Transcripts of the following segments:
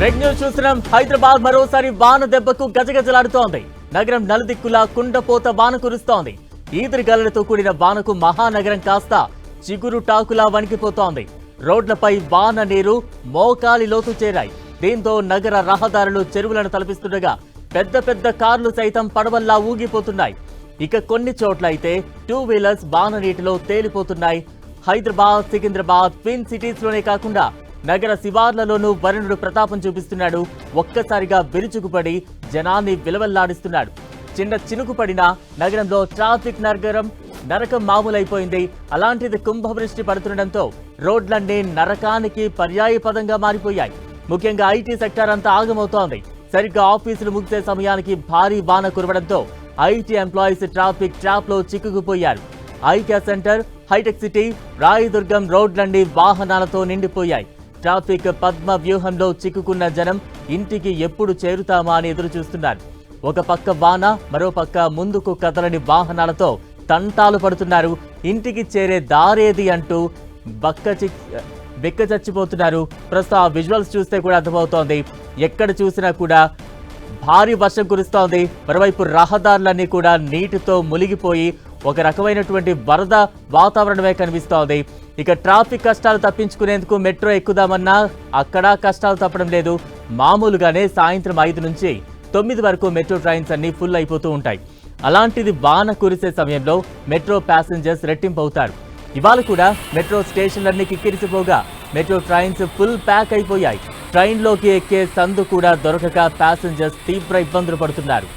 Break news చూస్తున్నాం. హైదరాబాద్ మరోసారి వాన దెబ్బకు గజగజలాడుతోంది. నగరం నలుదిక్కులా కుండపోత వాన కురుస్తోంది. ఈదురు గల్లలతో కూడిన వానకు మహానగరం కాస్త చిగురు టాకులా వణికిపోతోంది. రోడ్లపై వాన నీరు మోకాలి లోతు చేరాయి. దీంతో నగర రహదారులు చెరువులను తలపిస్తుండగా పెద్ద పెద్ద కార్లు సైతం పడవల్లా ఊగిపోతున్నాయి. ఇక కొన్ని చోట్ల అయితే టూ వీలర్స్ వాన నీటిలో తేలిపోతున్నాయి. హైదరాబాద్ సికింద్రాబాద్ ట్విన్ సిటీస్లోనే కాకుండా నగర శివార్లలోనూ వరుణుడు ప్రతాపం చూపిస్తున్నాడు. ఒక్కసారిగా విరుచుకుపడి జనాన్ని విలవల్లాడిస్తున్నాడు. చిన్న చినుకు పడినా నగరంలో ట్రాఫిక్ నగరం నరకం మామూలైపోయింది. అలాంటిది కుంభవృష్టి పడుతుండటంతో రోడ్లన్నీ నరకానికి పర్యాయ పదంగా మారిపోయాయి. ముఖ్యంగా ఐటీ సెక్టార్ అంతా ఆగమవుతోంది. సరిగ్గా ఆఫీసులు ముగిసే సమయానికి భారీ వాన కురవడంతో ఐటీ ఎంప్లాయీస్ ట్రాఫిక్ ట్రాప్లో చిక్కుకుపోయారు. IKEA centre Hitec City Rayadurgam రోడ్లన్నీ వాహనాలతో నిండిపోయాయి. ట్రాఫిక్ పద్మ వ్యూహంలో చిక్కుకున్న జనం ఇంటికి ఎప్పుడు చేరుతామా అని ఎదురు చూస్తున్నారు ఒక పక్క వాన మరో పక్క ముందుకు కదలని వాహనాలతో తంటాలు పడుతున్నారు. ఇంటికి చేరే దారేది అంటూ బక్క చి- బిక్క చచ్చిపోతున్నారు. ప్రస్తుతం ఆ విజువల్స్ చూస్తే కూడా అర్థమవుతోంది. ఎక్కడ చూసినా కూడా భారీ వర్షం కురుస్తోంది. మరోవైపు రహదారులన్నీ కూడా నీటితో మునిగిపోయి ఒక రకమైనటువంటి వరద వాతావరణమే కనిపిస్తోంది. ఇక ట్రాఫిక్ కష్టాలు తప్పించుకునేందుకు మెట్రో ఎక్కుదామన్నా అక్కడ కష్టాలు తప్పడం లేదు. మామూలుగానే సాయంత్రం ఐదు నుంచి తొమ్మిది వరకు మెట్రో ట్రైన్స్ అన్ని ఫుల్ అయిపోతూ ఉంటాయి. అలాంటిది వాన కురిసే సమయంలో మెట్రో ప్యాసింజర్స్ రెట్టింపు అవుతారు. ఇవాళ కూడా మెట్రో స్టేషన్లన్నీ కిక్కిరిసిపోగా మెట్రో ట్రైన్స్ ఫుల్ ప్యాక్ అయిపోయాయి. ట్రైన్లోకి ఎక్కే సందు కూడా దొరకక ప్యాసింజర్స్ తీవ్ర ఇబ్బందులు పడుతున్నారు.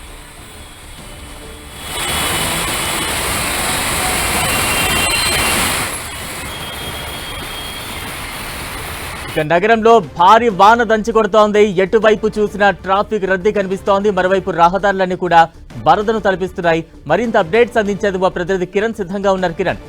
ఇక నగరంలో భారీ వాన దంచి కొడుతోంది. ఎటువైపు చూసినా ట్రాఫిక్ రద్దీ కనిపిస్తోంది. మరోవైపు రహదారులన్నీ కూడా వరదను తలపిస్తున్నాయి. మరింత అప్డేట్స్ అందించేందుకు మా ప్రతినిధి కిరణ్. సిద్ధంగా ఉన్నారు కిరణ్.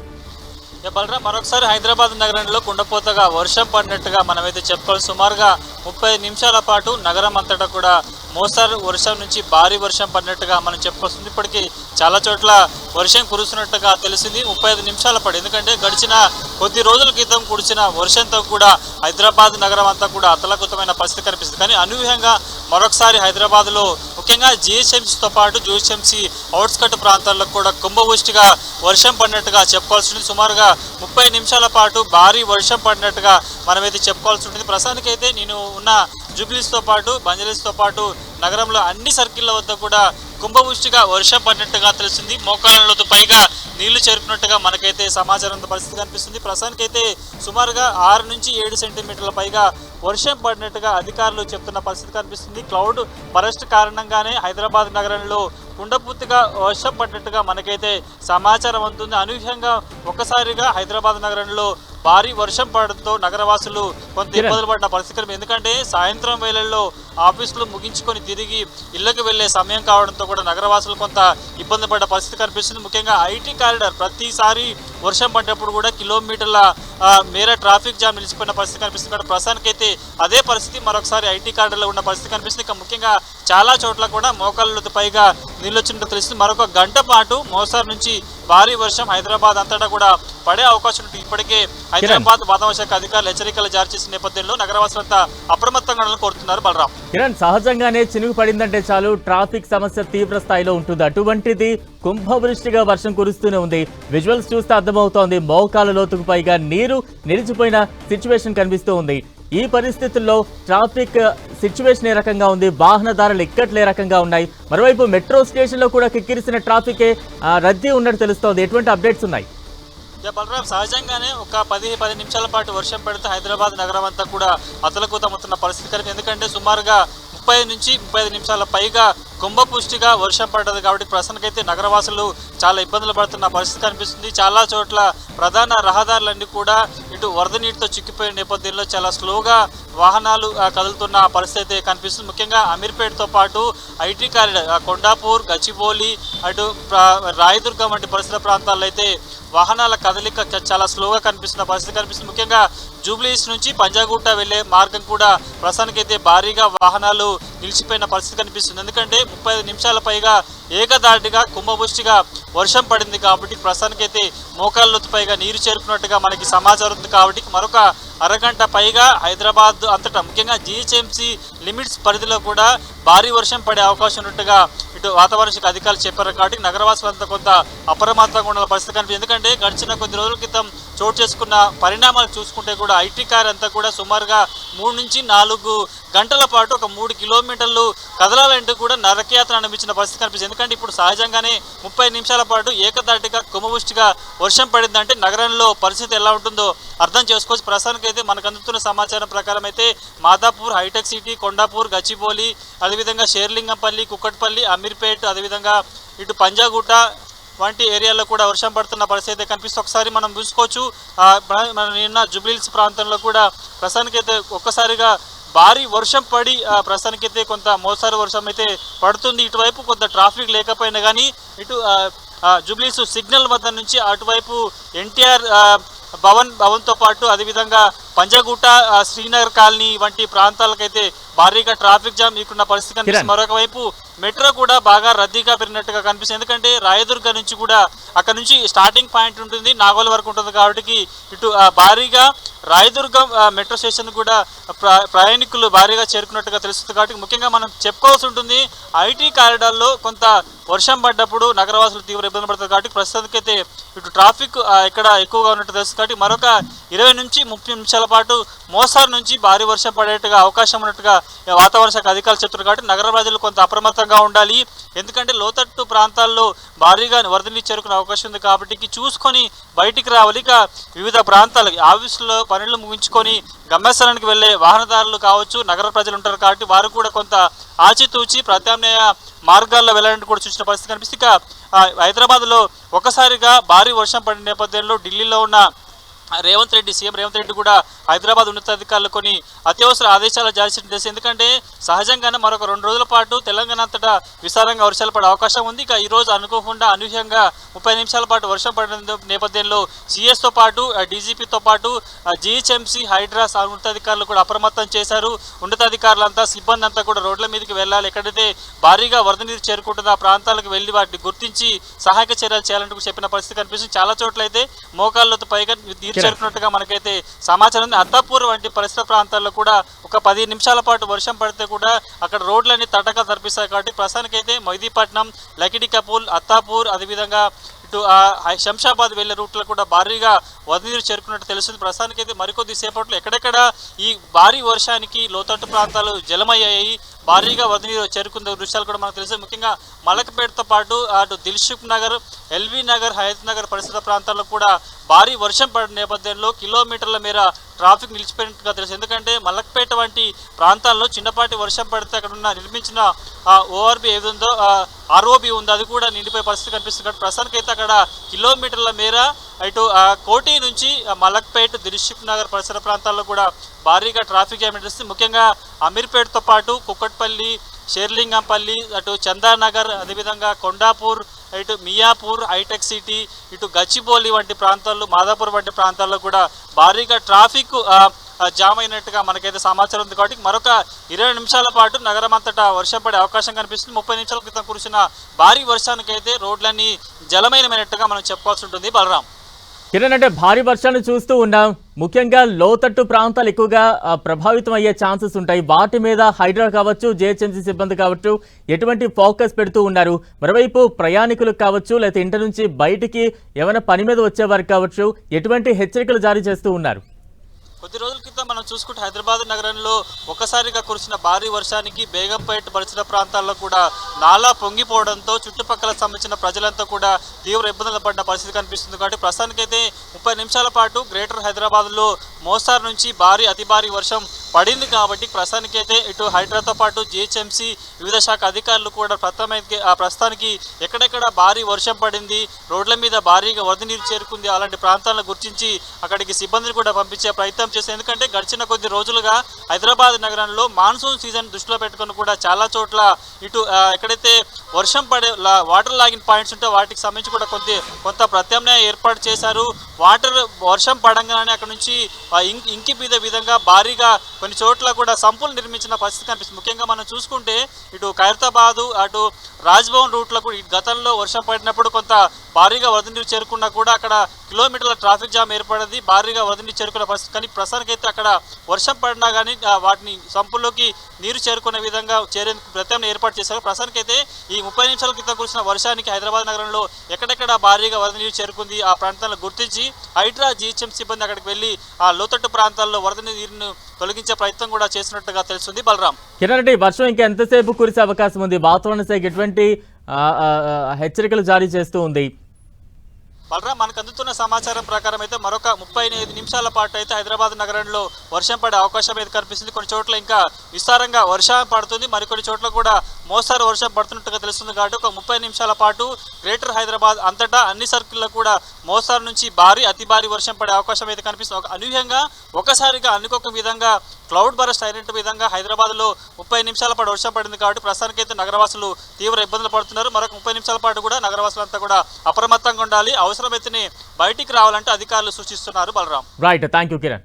ఏ బలరాం మరొకసారి హైదరాబాద్ నగరంలో కుండపోతగా వర్షం పడినట్టుగా మనమైతే చెప్పుకోవాలి. సుమారుగా ముప్పై నిమిషాల పాటు నగరం అంతటా కూడా మోస్తారు వర్షం నుంచి భారీ వర్షం పడినట్టుగా మనం చెప్పొస్తుంది. ఇప్పటికీ చాలా చోట్ల వర్షం కురుస్తున్నట్టుగా తెలిసింది. ముప్పై ఐదు నిమిషాల పాటు ఎందుకంటే గడిచిన కొద్ది రోజుల క్రితం కురిసిన వర్షంతో కూడా హైదరాబాద్ నగరం అంతా కూడా అతలకుతమైన పరిస్థితి కనిపిస్తుంది. కానీ అనూహ్యంగా మరొకసారి హైదరాబాద్లో ముఖ్యంగా జిహెచ్ఎంసీతో పాటు జిహెచ్ఎంసీ అవుట్స్కట్ ప్రాంతాల్లో కూడా కుంభవృష్టిగా వర్షం పడినట్టుగా చెప్పుకోవాల్సి ఉంటుంది. సుమారుగా ముప్పై నిమిషాల పాటు భారీ వర్షం పడినట్టుగా మనమైతే చెప్పుకోవాల్సి ఉంటుంది. ప్రస్తుతానికైతే నేను ఉన్న జూబ్లీస్తో పాటు బంజరీస్తో పాటు నగరంలో అన్ని సర్కిళ్ళ వద్ద కూడా కుంభవృష్టిగా వర్షం పడినట్టుగా తెలిసింది మోకాళ్ళతో పైగా నీళ్ళు చేరుకున్నట్టుగా మనకైతే సమాచారం పరిస్థితి కనిపిస్తుంది. ప్రస్తుతానికైతే సుమారుగా ఆరు నుంచి ఏడు సెంటీమీటర్ల పైగా వర్షం పడినట్టుగా అధికారులు చెప్తున్న పరిస్థితి కనిపిస్తుంది. క్లౌడ్ ఫరెస్ట్ కారణంగానే హైదరాబాద్ నగరంలో కుండపూర్తిగా వర్షం పడినట్టుగా మనకైతే సమాచారం అందుతుంది. అనూహ్యంగా ఒక్కసారిగా హైదరాబాద్ నగరంలో భారీ వర్షం పడడంతో నగరవాసులు కొంత. ఇబ్బందులు పడిన పరిస్థితి కనిపి- ఎందుకంటే సాయంత్రం వేళల్లో ఆఫీసులు ముగించుకొని తిరిగి ఇళ్ళకు వెళ్ళే సమయం కావడంతో కూడా నగరవాసులు కొంత ఇబ్బంది పడ్డ పరిస్థితి కనిపిస్తుంది ముఖ్యంగా ఐటీ కారిడార్ ప్రతిసారి వర్షం పడ్డప్పుడు కూడా కిలోమీటర్ల మేర ట్రాఫిక్ జామ్ నిలిచిపోయిన పరిస్థితి కనిపిస్తుంది. కాబట్టి ప్రస్తుతానికైతే అదే పరిస్థితి. మరొకసారి ఐటీ కారిడార్లో ఉన్న పరిస్థితి కనిపిస్తుంది. ఇక ముఖ్యంగా చాలా చోట్ల కూడా మోకాళ్ళతో పైగా నీళ్ళు వచ్చినట్టు తెలుస్తుంది. మరొక గంట పాటు మోస్తారు నుంచి భారీ వర్షం హైదరాబాద్ అంతటా కూడా పడే అవకాశం ఉంటుంది. ఇప్పటికే హైదరాబాద్ వాతావరణ శాఖ అధికారులు హెచ్చరికలు జారీ చేసిన నేపథ్యంలో నగరవాసులంతా అప్రమత్తంగా ఉండాలని కోరుతున్నారు బలరాం. కిరణ్ సహజంగానే చినుగు పడిందంటే చాలు. ట్రాఫిక్ సమస్య తీవ్ర స్థాయిలో ఉంటుంది. అటువంటిది కుంభవృష్టిగా వర్షం కురుస్తూనే ఉంది. విజువల్స్ చూస్తే అర్థమవుతోంది. మోకాల లోతుకు పైగా నీరు నిలిచిపోయిన సిచ్యువేషన్ కనిపిస్తూ ఉంది. ఈ పరిస్థితుల్లో ట్రాఫిక్ సిచ్యువేషన్ ఏ రకంగా ఉంది? వాహనదారులు ఇక్కట్లు ఏ రకంగా ఉన్నాయి. మరోవైపు మెట్రో స్టేషన్లో కూడా కిక్కిరిసిన ట్రాఫికే రద్దీ ఉన్నట్టు తెలుస్తోంది. ఎటువంటి అప్డేట్స్ ఉన్నాయి? బలరాం సహజంగానే ఒక పది పది నిమిషాల పాటు వర్షం పడితే హైదరాబాద్ నగరం అంతా కూడా అతలకుతమవుతున్న పరిస్థితి కనిపి ఎందుకంటే సుమారుగా ముప్పై నుంచి ముప్పై ఐదు నిమిషాల పైగా కుంభపుష్టిగా వర్షం పడ్డది కాబట్టి ప్రస్తుతానికైతే నగరవాసులు చాలా ఇబ్బందులు పడుతున్న పరిస్థితి కనిపిస్తుంది. చాలా చోట్ల ప్రధాన రహదారులన్నీ కూడా ఇటు వరద నీటితో చిక్కిపోయిన నేపథ్యంలో చాలా స్లోగా వాహనాలు కదులుతున్న పరిస్థితి అయితే కనిపిస్తుంది. ముఖ్యంగా అమీర్పేటతో పాటు ఐటీ కారిడార్ కొండాపూర్ గచ్చిబౌలి అటు రాయదుర్గం వంటి పరిసర ప్రాంతాల్లో అయితే వాహనాల కదలిక చాలా స్లోగా కనిపిస్తున్న పరిస్థితి కనిపిస్తుంది. ముఖ్యంగా జూబ్లీస్ నుంచి పంజాగుట్ట వెళ్ళే మార్గం కూడా ప్రస్తుతానికైతే భారీగా వాహనాలు నిలిచిపోయిన పరిస్థితి కనిపిస్తుంది. ఎందుకంటే ముప్పై నిమిషాల పైగా ఏకదాటిగా కుంభవృష్టిగా వర్షం పడింది కాబట్టి ప్రస్తుతానికైతే మోకాళ్ళ పైగా నీరు చేరుకున్నట్టుగా మనకి సమాచారం ఉంది కాబట్టి మరొక అరగంట పైగా హైదరాబాద్ అంతటా ముఖ్యంగా జిహెచ్ఎంసీ లిమిట్స్ పరిధిలో కూడా భారీ వర్షం పడే అవకాశం ఉన్నట్టుగా ఇటు వాతావరణ శాఖ అధికారులు చెప్పారు. కాబట్టి నగరవాసులంతా కొంత అప్రమత్తంగా ఉండాల పరిస్థితి కనిపిస్తుంది. ఎందుకంటే గడిచిన కొద్ది రోజుల క్రితం చోటు చేసుకున్న పరిణామాలు చూసుకుంటే కూడా ఐటీ కార్ అంతా కూడా సుమారుగా మూడు నుంచి నాలుగు గంటల పాటు ఒక మూడు కిలోమీటర్లు కదలాలంటూ కూడా నరకయాత్ర అనిపించిన పరిస్థితి కనిపిస్తుంది. ఎందుకంటే ఇప్పుడు సహజంగానే ముప్పై నిమిషాల పాటు ఏకదాటిగా కుంభవృష్టిగా వర్షం పడిందంటే నగరంలో పరిస్థితి ఎలా ఉంటుందో అర్థం చేసుకోవచ్చు. ప్రస్తుతానికి అయితే మనకు అందుతున్న సమాచారం ప్రకారం అయితే మాదాపూర్ హైటెక్ సిటీ కొండాపూర్ గచ్చిబౌలి అదేవిధంగా షేర్లింగంపల్లి కుక్కట్పల్లి అమీర్పేట్ అదేవిధంగా ఇటు పంజాగుట్ట వంటి ఏరియాలో కూడా వర్షం పడుతున్న పరిస్థితి అయితే కనిపిస్తుంది. ఒకసారి మనం చూసుకోవచ్చు. మన నిన్న జుబ్లీల్స్ ప్రాంతంలో కూడా ప్రస్తుతానికైతే ఒక్కసారిగా భారీ వర్షం పడి ప్రస్తుతానికి అయితే కొంత మోసారు వర్షం అయితే పడుతుంది. ఇటువైపు కొంత ట్రాఫిక్ లేకపోయినా కానీ ఇటు ఆ, జుబ్లీస్ సిగ్నల్ వద్ద నుంచి అటువైపు ఎన్టీఆర్ భవన్ భవన్తో పాటు అదేవిధంగా పంజాగుట్ట శ్రీనగర్ కాలనీ వంటి ప్రాంతాలకైతే భారీగా ట్రాఫిక్ జామ్ ఇక్కడున్న పరిస్థితి కనిపిస్తుంది. మరొక వైపు మెట్రో కూడా బాగా రద్దీగా పెరిగినట్టుగా కనిపిస్తుంది. ఎందుకంటే రాయదుర్గ నుంచి కూడా అక్కడ నుంచి స్టార్టింగ్ పాయింట్ ఉంటుంది నాగోల్ వరకు ఉంటుంది కాబట్టి ఇటు భారీగా రాయదుర్గం మెట్రో స్టేషన్ కూడా ప్ర- ప్రయాణికులు భారీగా చేరుకున్నట్టుగా తెలుస్తుంది. కాబట్టి ముఖ్యంగా మనం చెప్పుకోవాల్సి ఉంటుంది ఐటీ కారిడార్లో కొంత వర్షం పడ్డప్పుడు నగరవాసులు తీవ్ర ఇబ్బంది పడతారు. కాబట్టి ప్రస్తుతానికైతే ఇటు ట్రాఫిక్ ఇక్కడ ఎక్కువగా ఉన్నట్టు తెలుస్తుంది. కాబట్టి మరొక ఇరవై నుంచి ముప్పై నిమిషాల పాటు మోసార్ నుంచి భారీ వర్షం పడేట్టుగా అవకాశం ఉన్నట్టుగా వాతావరణ శాఖ అధికారులు చెప్తున్నారు కాబట్టి నగర ప్రజలు కొంత అప్రమత్తంగా ఉండాలి. ఎందుకంటే లోతట్టు ప్రాంతాల్లో భారీగా వరద నీరు చేరుకునే అవకాశం ఉంది కాబట్టి చూసుకొని బయటికి రావాలి. ఇక వివిధ ప్రాంతాలు ఆఫీసులో పనులు ముగించుకొని గమ్యస్థానానికి వెళ్ళే వాహనదారులు కావచ్చు నగర ప్రజలు ఉంటారు కాబట్టి వారు కూడా కొంత ఆచితూచి ప్రత్యామ్నాయ మార్గాల్లో వెళ్ళాలని కూడా చూసిన పరిస్థితి కనిపిస్తుంది. ఇక హైదరాబాద్లో ఒకసారిగా భారీ వర్షం పడిన నేపథ్యంలో ఢిల్లీలో ఉన్న రేవంత్ రెడ్డి సీఎం రేవంత్ రెడ్డి కూడా హైదరాబాద్ ఉన్నతాధికారులు కొన్ని అత్యవసర ఆదేశాలు జారీ చేసిన ఎందుకంటే సహజంగానే మరొక రెండు రోజుల పాటు తెలంగాణ అంతటా విస్తారంగా వర్షాలు పడే అవకాశం ఉంది. ఇక ఈ రోజు అనుకోకుండా అనూహ్యంగా ముప్పై నిమిషాల పాటు వర్షం పడిన నేపథ్యంలో సీఎస్తో పాటు డీజీపీతో పాటు జీహెచ్ఎంసీ హైడ్రాస్ ఉన్నతాధికారులు కూడా అప్రమత్తం చేశారు. ఉన్నతాధికారులంతా సిబ్బంది అంతా కూడా రోడ్ల మీదకి వెళ్ళాలి. ఎక్కడైతే భారీగా వరద నీరు చేరుకుంటుందో ఆ ప్రాంతాలకు వెళ్ళి వాటిని గుర్తించి సహాయక చర్యలు చేయాలంటూ చెప్పిన పరిస్థితి కనిపిస్తుంది. చాలా చోట్ల అయితే మోకాళ్ళతో పైగా చేరుకున్నట్టుగా మనకైతే సమాచారం ఉంది. అత్తాపూర్ వంటి పరిసర ప్రాంతాల్లో కూడా ఒక పది నిమిషాల పాటు వర్షం పడితే కూడా అక్కడ రోడ్లన్నీ తటగా తరిపిస్తారు కాబట్టి ప్రస్తుతానికైతే మొయిదీపట్నం లకిడి కపూల్ అత్తాపూర్ అదేవిధంగా ఇటు శంషాబాద్ వెళ్ళే రూట్లో కూడా భారీగా వరద చేరుకున్నట్టు తెలుస్తుంది. ప్రస్తుతానికైతే మరికొద్ది సేపట్లో ఎక్కడెక్కడ ఈ భారీ వర్షానికి లోతట్టు ప్రాంతాలు జలమయ్యాయి. భారీగా వరద నీరు చేరుకున్న దృశ్యాలు కూడా మనకు తెలుసు ముఖ్యంగా మలకపేటతో పాటు అటు దిల్షుక్ నగర్ ఎల్వి నగర్ హయత్ నగర్ పరిసర ప్రాంతాల్లో కూడా భారీ వర్షం పడిన నేపథ్యంలో కిలోమీటర్ల మేర ట్రాఫిక్ నిలిచిపోయినట్టుగా తెలుసు. ఎందుకంటే మలక్పేట వంటి ప్రాంతాల్లో చిన్నపాటి వర్షం పడితే అక్కడ ఉన్న నిర్మించిన ఓఆర్బి ఏది ఉందో ఆర్ఓబి ఉంది అది కూడా నిండిపోయే పరిస్థితి కనిపిస్తుంది. కాబట్టి ప్రస్తుతానికి అయితే అక్కడ కిలోమీటర్ల మేర ఇటు కోటి నుంచి మలక్పేట్ దిల్సుఖ్ నగర్ పరిసర ప్రాంతాల్లో కూడా భారీగా ట్రాఫిక్ జామ్ నడుస్తుంది ముఖ్యంగా అమీర్పేట్తో పాటు కుక్కట్పల్లి షేర్లింగంపల్లి అటు చందానగర్ అదేవిధంగా కొండాపూర్ ఇటు మియాపూర్ హైటెక్ సిటీ ఇటు గచ్చిబౌలి వంటి ప్రాంతాల్లో మాదాపూర్ వంటి ప్రాంతాల్లో కూడా భారీగా ట్రాఫిక్ జామ్ అయినట్టుగా మనకైతే సమాచారం ఉంది కాబట్టి మరొక ఇరవై నిమిషాల పాటు నగరం అంతటా వర్షం పడే అవకాశం కనిపిస్తుంది. ముప్పై నిమిషాల క్రితం కురిసిన భారీ వర్షానికైతే రోడ్లన్నీ జలమయమైనట్టుగా మనం చెప్పుకోవాల్సి ఉంటుంది. బలరాం. కిరణ్ అంటే భారీ వర్షాన్ని చూస్తూ ఉన్నాం. ముఖ్యంగా లోతట్టు ప్రాంతాలు ఎక్కువగా ప్రభావితం అయ్యే ఛాన్సెస్ ఉంటాయి. వాటి మీద హైడ్రా కావచ్చు జేహెచ్ఎంసీ సిబ్బంది కావచ్చు ఎటువంటి ఫోకస్ పెడుతూ ఉన్నారు. మరోవైపు ప్రయాణికులకు కావచ్చు లేకపోతే ఇంటి నుంచి బయటికి ఏమైనా పని మీద వచ్చేవారు కావచ్చు ఎటువంటి హెచ్చరికలు జారీ చేస్తూ ఉన్నారు? కొద్ది రోజుల క్రితం మనం చూసుకుంటే హైదరాబాద్ నగరంలో ఒక్కసారిగా కురిసిన భారీ వర్షానికి బేగంపేట పరిసర ప్రాంతాల్లో కూడా నాలా పొంగిపోవడంతో చుట్టుపక్కల సంబంధించిన ప్రజలంతా కూడా తీవ్ర ఇబ్బందులు పడిన పరిస్థితి కనిపిస్తుంది. కాబట్టి ప్రస్తుతానికైతే ముప్పై నిమిషాల పాటు గ్రేటర్ హైదరాబాద్లో మోస్తారు నుంచి భారీ అతి భారీ వర్షం పడింది కాబట్టి ప్రస్తుతానికి అయితే ఇటు హైడ్రాతో పాటు జిహెచ్ఎంసీ వివిధ శాఖ అధికారులు కూడా ప్రస్తుతానికి ఆ ప్రస్తుతానికి ఎక్కడెక్కడ భారీ వర్షం పడింది రోడ్ల మీద భారీగా వరద నీరు చేరుకుంది అలాంటి ప్రాంతాలను గుర్తించి అక్కడికి సిబ్బందిని కూడా పంపించే ప్రయత్నం చేశారు. ఎందుకంటే గడిచిన కొద్ది రోజులుగా హైదరాబాద్ నగరంలో మాన్సూన్ సీజన్ దృష్టిలో పెట్టుకొని కూడా చాలా చోట్ల ఇటు ఎక్కడైతే వర్షం పడే లా- వాటర్ లాగిన్ పాయింట్స్ ఉంటే వాటికి సంబంధించి కూడా కొద్ది కొంత ప్రత్యామ్నాయం ఏర్పాటు చేశారు. వాటర్ వర్షం పడంగానే అక్కడ నుంచి ఇంకి ఇంకి మీద విధంగా భారీగా కొన్ని చోట్ల కూడా సంపులు నిర్మించిన పరిస్థితి కనిపిస్తుంది. ముఖ్యంగా మనం చూసుకుంటే ఇటు ఖైరతాబాదు అటు రాజ్భవన్ రూట్లో కూడా గతంలో వర్షం పడినప్పుడు కొంత భారీగా వరద నీరు చేరుకున్నా కూడా అక్కడ కిలోమీటర్ల ట్రాఫిక్ జామ్ ఏర్పడింది. భారీగా వరద నీరు చేరుకున్న పరిస్థితి. కానీ ప్రస్తుతానికైతే అక్కడ వర్షం పడినా కానీ వాటిని సంపుల్లోకి నీరు చేరుకునే విధంగా చేరేందుకు ప్రత్యామ్నాయం ఏర్పాటు చేశారు. ప్రస్తుతానికైతే ఈ ముప్పై నిమిషాల క్రితం కురిసిన వర్షానికి హైదరాబాద్ నగరంలో ఎక్కడెక్కడ భారీగా వరద నీరు చేరుకుంది ఆ ప్రాంతాలను గుర్తించి హైడ్రా జీహెచ్ఎం సిబ్బంది అక్కడికి వెళ్ళి ఆ లోతట్టు ప్రాంతాల్లో వరద నీరును తొలగించే ప్రయత్నం కూడా చేసినట్టుగా తెలుస్తుంది. బలరాం. కిరణ్ రెడ్డి వర్షం ఇంకా ఎంతసేపు కురిసే అవకాశం ఉంది? వాతావరణ శాఖ ఎటువంటి హెచ్చరికలు జారీ చేస్తూ ఉంది. బలరాం మనకు అందుతున్న సమాచారం ప్రకారం అయితే మరొక ముప్పై ఐదు నిమిషాల పాటు అయితే హైదరాబాద్ నగరంలో వర్షం పడే అవకాశం అయితే కనిపిస్తుంది. కొన్ని చోట్ల ఇంకా విస్తారంగా వర్షం పడుతుంది. మరికొన్ని చోట్ల కూడా మోస్తారు. వర్షం పడుతున్నట్టుగా తెలుస్తుంది కాబట్టి ఒక ముప్పై నిమిషాల పాటు గ్రేటర్ హైదరాబాద్ అంతటా అన్ని సర్కిల్లో కూడా మోస్తారు నుంచి భారీ అతి భారీ వర్షం పడే అవకాశం అయితే కనిపిస్తుంది. ఒక అనూహ్యంగా ఒకసారిగా అనుకోక విధంగా క్లౌడ్ బరస్ట్ అయినట్టు విధంగా హైదరాబాద్లో ముప్పై నిమిషాల పాటు వర్షం పడింది కాబట్టి ప్రస్తుతానికైతే నగరవాసులు తీవ్ర ఇబ్బందులు పడుతున్నారు. మరొక ముప్పై నిమిషాల పాటు కూడా నగరవాసులంతా కూడా అప్రమత్తంగా ఉండాలి. అవసరమైతేనే బయటికి రావాలంటే అధికారులు సూచిస్తున్నారు Balaram. Right thank you Kiran